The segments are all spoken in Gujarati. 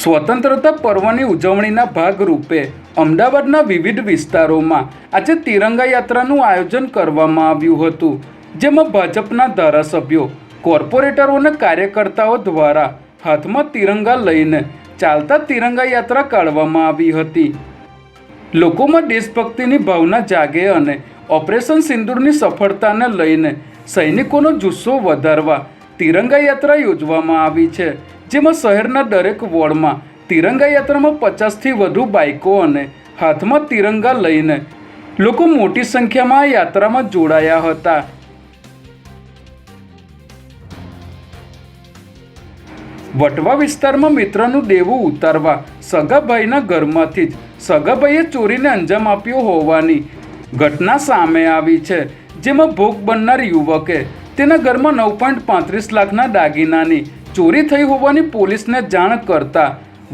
સ્વતંત્રતા પર્વની ઉજવણીના ભાગરૂપે અમદાવાદના વિવિધ વિસ્તારોમાં આજે તિરંગા યાત્રાનું આયોજન કરવામાં આવ્યું હતું, જેમાં ભાજપના ધારાસભ્યો, કોર્પોરેટરો અને કાર્યકર્તાઓ દ્વારા હાથમાં તિરંગા લઈને ચાલતા તિરંગા યાત્રા કાઢવામાં આવી હતી. લોકોમાં દેશભક્તિની ભાવના જાગે અને ઓપરેશન સિંદૂરની સફળતાને લઈને સૈનિકોનો જુસ્સો વધારવા તિરંગા યાત્રા યોજવામાં આવી છે. જેમાં શહેરના દરેક વોર્ડમાં તિરંગા યાત્રામાં પચાસથી વધુ બાઇકો અને હાથમાં તિરંગા લઈને લોકો મોટી સંખ્યામાં આ યાત્રામાં જોડાયા હતા. વટવા વિસ્તારમાં મિત્રનું દેવું ઉતારવા સગાભાઈના ઘરમાંથી જ સગાભાઈએ ચોરીને અંજામ આપ્યો હોવાની ઘટના સામે આવી છે, જેમાં ભોગ બનનાર યુવકે તેના ઘરમાં નવ પોઈન્ટ પાંત્રીસ લાખના દાગીનાની ચોરી થઈ હોવાની પોલીસને જાણ કરતા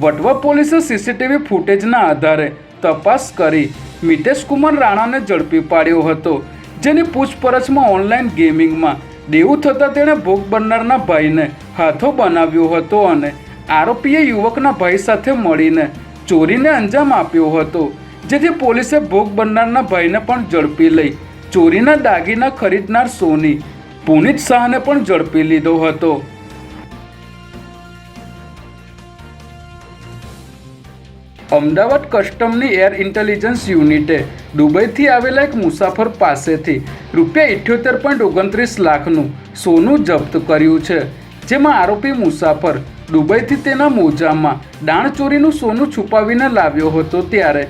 વટવા પોલીસે સીસીટીવી ફૂટેજના આધારે તપાસ કરી મિતેશ કુમાર રાણાને ઝડપી પાડ્યો હતો, જેની પૂછપરછમાં ઓનલાઈન ગેમિંગમાં દેવું થતાં તેણે ભોગ બનનારના ભાઈને હાથો બનાવ્યો હતો અને આરોપીએ યુવકના ભાઈ સાથે મળીને ચોરીને અંજામ આપ્યો હતો, જેથી પોલીસે ભોગ બનનારના ભાઈને પણ ઝડપી લઈ ચોરીના દાગીના ખરીદનાર સોની પુનિત શાહને પણ ઝડપી લીધો હતો. અમદાવાદ કસ્ટમની એર ઇન્ટેલિજન્સ યુનિટે દુબઈથી આવેલા એક મુસાફર પાસેથી રૂપિયા ઇઠ્યોતેર પોઈન્ટ ઓગણત્રીસ લાખનું સોનું જપ્ત કર્યું છે. જેમાં આરોપી મુસાફર દુબઈથી તેના મોજામાં દાણચોરીનું સોનું છુપાવીને લાવ્યો હતો ત્યારે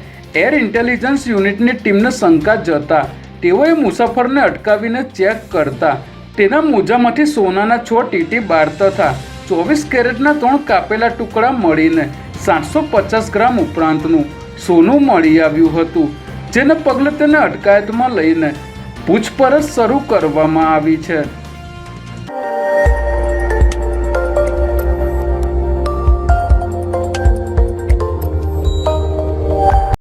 એર ઇન્ટેલિજન્સ યુનિટની ટીમને શંકા જતા તેઓએ મુસાફરને અટકાવીને ચેક કરતા તેના મોજામાંથી સોનાના છ ટીટી બાર તથા ચોવીસ કેરેટના ત્રણ કાપેલા ટુકડા મળીને સાતસો પચાસ ગ્રામ ઉપરાંતનું સોનું મળી આવ્યું હતું, જેને પગલે તેને અટકાયતમાં લઈને પૂછપરછ શરૂ કરવામાં આવી છે.